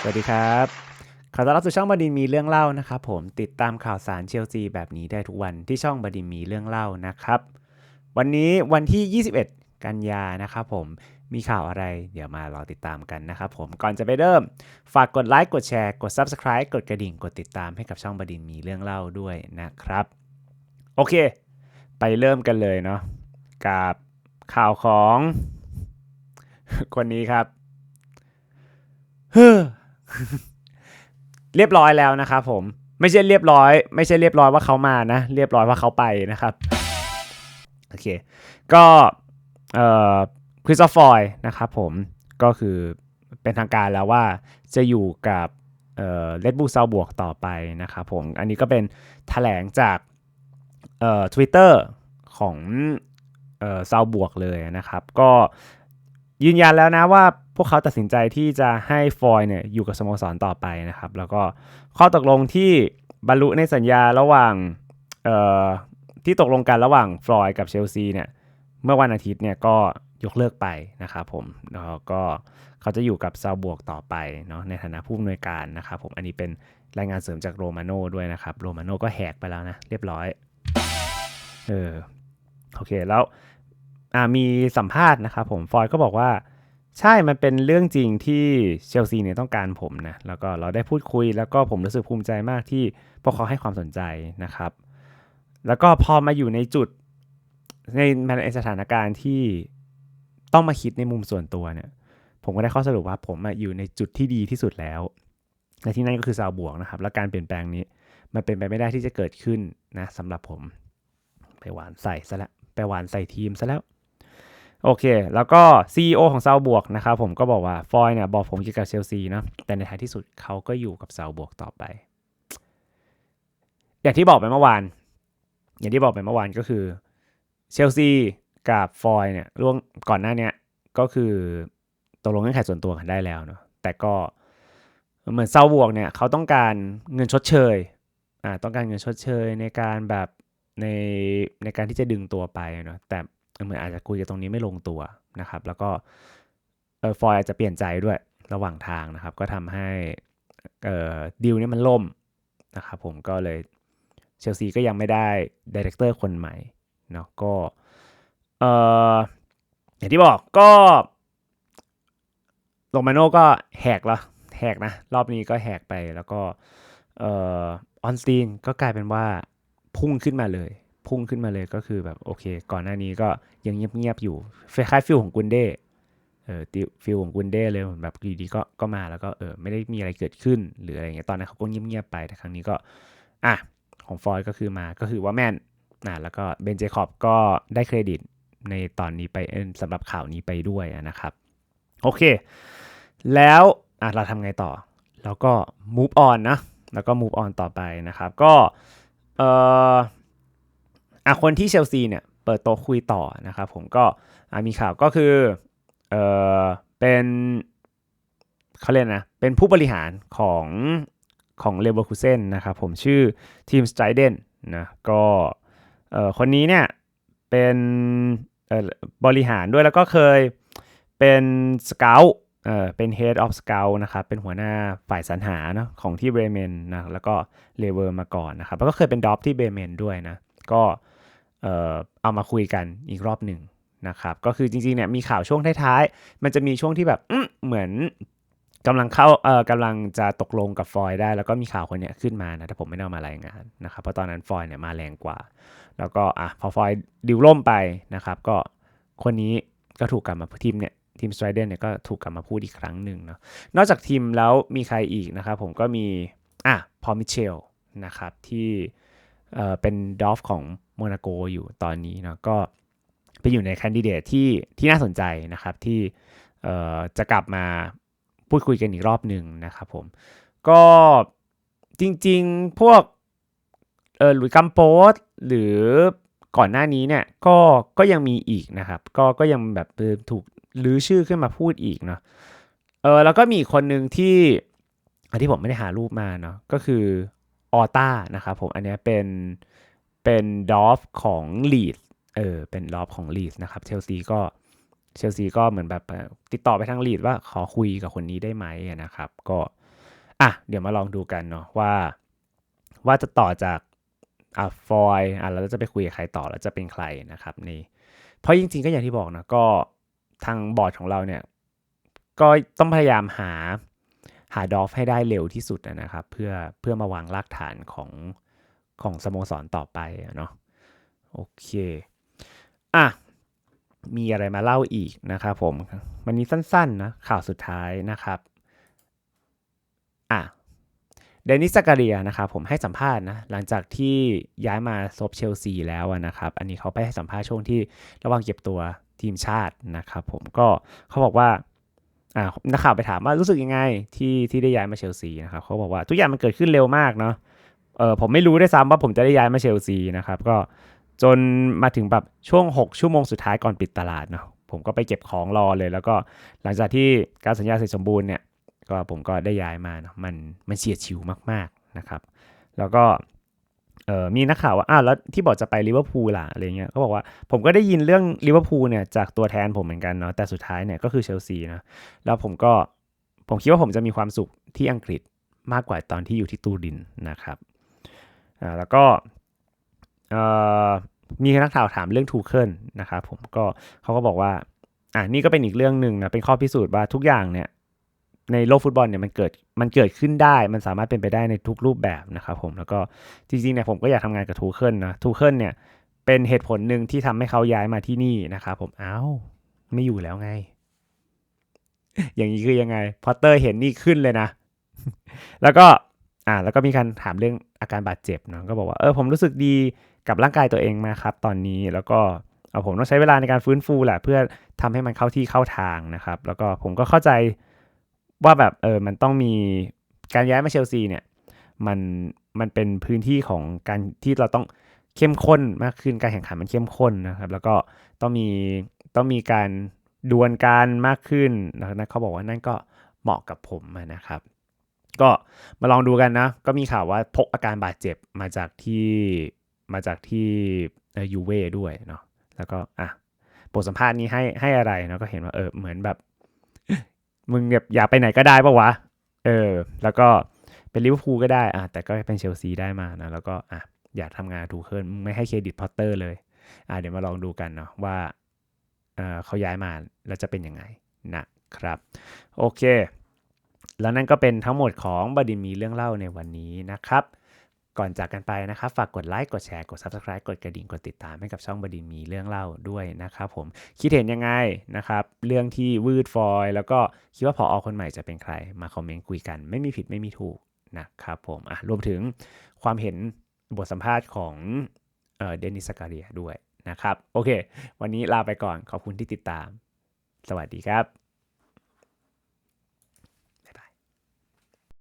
สวัสดีครับขอต้อนรับสู่ช่องบดินทร์มีเรื่องเล่านะครับผมติดตามข่าวสารเชลซีแบบนี้ได้ทุกวันที่ช่องบดินทร์มีเรื่องเล่านะครับ วันนี้วันที่ 21 กันยานะครับผมมีข่าวอะไรเดี๋ยวมารอติดตามกันนะครับผมก่อนจะไปเริ่ม ฝากกดไลค์กดแชร์กด Subscribe กดกระดิ่งกดติดตามให้กับช่องบดินทร์มีเรื่องเล่าด้วยนะครับ โอเค ไปเริ่มกันเลยเนาะกับข่าวของ คนนี้ครับเฮ้อ เรียบร้อยแล้วนะครับผมไม่ใช่เรียบร้อย ไม่ใช่เรียบร้อยว่าเขามานะ เรียบร้อยว่าเขาไปนะครับโอเคก็เอ่อคริสโตฟอยนะครับผมก็คือเป็นทางการแล้วว่าจะอยู่กับเอ่อเลดบูซาบวกต่อไปนะครับผมอันนี้ก็เป็นแถลงจากเอ่อ Twitter ของเอ่อซาบวกเลยนะครับ ก็ยืนยันแล้วนะว่า พวกเขาตัดสินใจที่จะให้ฟอยเนี่ยอยู่กับสโมสรต่อไปนะครับ แล้วก็ข้อตกลงที่บรรลุในสัญญาระหว่างที่ตกลงกันระหว่างฟลอยกับเชลซีเนี่ยเมื่อวันอาทิตย์เนี่ยก็ยกเลิกไปนะครับผมแล้วก็เขาจะอยู่กับซาบวกต่อไปเนาะในฐานะผู้อำนวยการนะครับผมอันนี้เป็นรายงานเสริมจากโรมาโน่ด้วยนะครับโรมาโน่ก็แหกไปแล้วนะเรียบร้อยเออโอเคแล้วมีสัมภาษณ์นะครับผมฟอยก็บอกว่า ใช่มันเป็นเรื่องจริงที่เชลซีเนี่ยต้องการผมนะ แล้วก็เราได้พูดคุย แล้วก็ผมรู้สึกภูมิใจมากที่พวกเขาให้ความสนใจนะครับ แล้วก็พอมาอยู่ในจุดในในสถานการณ์ที่ต้องมาคิดในมุมส่วนตัวเนี่ย ผมก็ได้ข้อสรุปว่าผมอยู่ในจุดที่ดีที่สุดแล้วและที่นั่นก็คือซาวบวกนะครับ และการเปลี่ยนแปลงนี้ มันเป็นไปไม่ได้ที่จะเกิดขึ้นนะสำหรับผม ไปหวานใส่ซะแล้วไปหวานใส่ทีมซะแล้ว โอเค แล้วก็ CEO ของเซาบวกนะครับผมก็บอกว่าฟอยเนี่ยบอกผมเกี่ยวกับเชลซีเนาะแต่ในท้ายที่สุดเขาก็อยู่กับเซาบวกต่อไป อย่างที่บอกไปเมื่อวาน อย่างที่บอกไปเมื่อวานก็คือเชลซีกับฟอยเนี่ยร่วงก่อนหน้าเนี้ยก็คือตกลงเงื่อนไขส่วนตัวกันได้แล้วเนาะแต่ก็เหมือนเซาบวกเนี่ยเขาต้องการเงินชดเชยอ่าต้องการเงินชดเชยในการแบบในในการที่จะดึงตัวไปเนาะแต่ เหมือนอาจจะคุยกันตรงนี้ไม่ลงตัวนะครับ แล้วก็เออฟอยอาจจะเปลี่ยนใจด้วยระหว่างทางนะครับ ก็ทำให้เออดีลนี้มันล่มนะครับผมก็เลยเชลซีก็ยังไม่ได้ดีเรคเตอร์คนใหม่เนาะก็เอออย่างที่บอกก็โรมาโน่ก็แหกละแหกนะ รอบนี้ก็แหกไปแล้วก็เออออนสตีนก็กลายเป็นว่าพุ่งขึ้นมาเลย พุ่งขึ้นมาเลยก็คือแบบโอเค ก่อนหน้านี้ก็ยังเงียบๆอยู่คล้ายฟิลของกุนเด้เออฟิลของกุนเด้เลยเหมือนแบบอยู่ดีก็ก็มาแล้วก็เออไม่ได้มีอะไรเกิดขึ้น หรืออะไรเงี้ยตอนนั้นเขาก็เงียบๆไปแต่ครั้งนี้ก็อะของฟอยก็คือมาก็คือว่าแม่นนะแล้วก็เบนเจคอบก็ได้เครดิตในตอนนี้ไปสำหรับข่าวนี้ไปด้วยนะครับ โอเค แล้วอะเราทำไงต่อ แล้วก็ move on นะแล้วก็ move on ต่อไปนะครับ ก็เออ อะคนที่เชลซีเนี่ยเปิดโต๊ะคุยต่อนะครับผมก็มีข่าวก็คือเออเป็นเขาเรียกนะ เป็นผู้บริหารของของเลเวอร์คูเซนนะครับผมชื่อทีมสไตเดนนะก็เออคนนี้เนี่ยเป็นเออบริหารด้วยแล้วก็เคยเป็นสเกลเออเป็น Head of Scout นะครับ เป็นหัวหน้าฝ่ายสรรหาเนาะของที่เบรเมนนะแล้วก็เลเวอร์มาก่อนนะครับ แล้วก็เคยเป็นดอปที่เบรเมนด้วยนะ ก็ เออเอามาคุยกันอีกรอบหนึ่งนะครับ ก็คือจริงๆเนี่ยมีข่าวช่วงท้ายๆ มันจะมีช่วงที่แบบเหมือนกำลังเข้าเออกำลังจะตกลงกับฟอยได้ แล้วก็มีข่าวคนเนี้ยขึ้นมานะแต่ผมไม่ได้อามารายงานนะครับ เพราะตอนนั้นฟอยเนี่ยมาแรงกว่า แล้วก็อะพอฟอยดิวล่มไปนะครับ ก็คนนี้ก็ถูกกลับมาทีมเนี่ยทีมสไตรเดนเนี่ยก็ถูกกลับมาพูดอีกครั้งหนึ่งเนาะนอกจากทีมแล้วมีใครอีกนะครับผมก็มีอะพอมิเชลนะครับที่ เป็นดอฟของโมนาโกอยู่ตอนนี้เนาะก็เป็นอยู่ในแคนดิเดตที่ที่น่าสนใจนะครับที่จะกลับมาพูดคุยกันอีกรอบหนึ่งนะครับผม ก็จริงๆพวกเออหลุยส์กัมโปสหรือก่อนหน้านี้เนี่ยก็ก็ยังมีอีกนะครับ ก็ก็ยังแบบเออถูกหรือชื่อขึ้นมาพูดอีกเนาะเออแล้วก็มีคนหนึ่งที่อันที่ผมไม่ได้หารูปมาเนาะก็คือ ออต้านะครับผมอันนี้เป็นเป็นดอฟของลีดเออเป็นดอฟของลีดนะครับเชลซีก็เชลซีก็เหมือนแบบติดต่อไปทางลีดว่าขอคุยกับคนนี้ได้ไหมนะครับ ก็อะเดี๋ยวมาลองดูกันเนาะว่า ว่าจะต่อจากอะฟอยอะเราจะไปคุยกับใครต่อแล้วจะเป็นใครนะครับนี่เพราะจริง ๆ ก็อย่างที่บอกนะก็ทางบอร์ดของเราเนี่ยก็ต้องพยายามหา หาดอฟให้ได้เร็วที่สุดนะครับ เพื่อเพื่อมาวางรากฐานของของสโมสรต่อไปเนาะโอเคอะมีอะไรมาเล่าอีกนะครับผมวันนี้สั้นๆนะข่าวสุดท้ายนะครับอะเดนิสซากาเรียนะครับผมให้สัมภาษณ์นะหลังจากที่ย้ายมาซบเชลซีแล้วนะครับ อันนี้เขาไปให้สัมภาษณ์ช่วงที่ระหว่างเก็บตัวทีมชาตินะครับผมก็เขาบอกว่า อ่านักข่าวไปถามว่ารู้สึกยังไงที่ที่ได้ย้ายมาเชลซีนะครับเขาบอกว่าทุกอย่างมันเกิดขึ้นเร็วมากเนาะเออผมไม่รู้ด้วยซ้ำว่าผมจะได้ย้ายมาเชลซีนะครับก็จนมาถึงแบบช่วง 6 ชั่วโมงสุดท้ายก่อนปิดตลาดเนาะผมก็ไปเก็บของรอเลย แล้วก็หลังจากที่การสัญญาเสร็จสมบูรณ์เนี่ยก็ผมก็ได้ย้ายมาเนาะมันมันเฉียดฉิวมากๆนะครับ แล้วก็ เออมีนักข่าวว่าอ้าวแล้วที่บอกจะไปลิเวอร์พูลล่ะอะไรเงี้ยก็บอกว่าผมก็ได้ยินเรื่องลิเวอร์พูลเนี่ยจากตัวแทนผมเหมือนกันเนาะแต่สุดท้ายเนี่ยก็คือเชลซีนะแล้วผมก็ผมคิดว่าผมจะมีความสุขที่อังกฤษมากกว่าตอนที่อยู่ที่ตูรินนะครับอ่าแล้วก็เอ่อมีนักข่าวถามเรื่องทูเคิลนะครับผมก็เขาก็บอกว่าอ่านี่ก็เป็นอีกเรื่องหนึ่งนะเป็นข้อพิสูจน์ว่าทุกอย่างเนี่ย ในโลกฟุตบอลเนี่ยมันเกิดมันเกิดขึ้นได้ มันสามารถเป็นไปได้ในทุกรูปแบบนะครับผมแล้วก็จริงๆเนี่ยผมก็อยากทำงานกับทูเคิลนะทูเคิลเนี่ยเป็นเหตุผลหนึ่งที่ทำให้เขาย้ายมาที่นี่นะครับผมอ้าวไม่อยู่แล้วไง อย่างนี้คือยังไง พอเตอร์เห็นนี่ขึ้นเลยนะ แล้วก็อ่าแล้วก็มีการถามเรื่องอาการบาดเจ็บเนาะก็บอกว่าเออผมรู้สึกดีกับร่างกายตัวเองมาครับ ตอนนี้แล้วก็เอาผมต้องใช้เวลาในการฟื้นฟูแหละเพื่อทำให้มันเข้าที่เข้าทางนะครับ แล้วก็ผมก็เข้าใจ ว่าแบบเออมันต้องมีการย้ายมาเชลซีเนี่ยมันมันเป็นพื้นที่ของการที่เราต้องเข้มข้นมากขึ้นการแข่งขันมันเข้มข้นนะครับ แล้วก็ต้องมีต้องมีการดวลการมากขึ้นนะเขาบอกว่านั่นก็เหมาะกับผมนะครับ ก็มาลองดูกันนะ ก็มีข่าวว่าพกอาการบาดเจ็บมาจากที่มาจากที่ยูเว่ด้วยเนาะแล้วก็อะบทสัมภาษณ์นี้ให้ให้อะไรเนาะก็เห็นว่าเออเหมือนแบบ มึงแบบอยากไปไหนก็ได้ปะวะ เออ แล้วก็เป็นลิเวอร์พูลก็ได้อะแต่ก็เป็นเชลซีได้มานะแล้วก็อะอยากทำงานถูกเคินมึงไม่ให้เครดิตพอตเตอร์เลยอะเดี๋ยวมาลองดูกันเนาะว่าเออเขาย้ายมาแล้วจะเป็นยังไงนะครับ โอเค แล้วนั่นก็เป็นทั้งหมดของบดินมีเรื่องเล่าในวันนี้นะครับ ก่อนจากกันไปนะครับฝากกดไลค์กดแชร์กด Subscribe กดกระดิ่งกดติดตามให้กับช่องบดินมีเรื่องเล่าด้วยนะครับผมคิดเห็นยังไงนะครับเรื่องที่วืดฟอยแล้วก็คิดว่าพออคนใหม่จะเป็นใครมาคอมเมนต์คุยกัน ไม่มีผิดไม่มีถูกนะครับผมอะรวมถึงความเห็นบทสัมภาษณ์ของเดนิสกาเรียด้วยนะครับโอเค วันนี้ลาไปก่อนขอบคุณที่ติดตาม สวัสดีครับ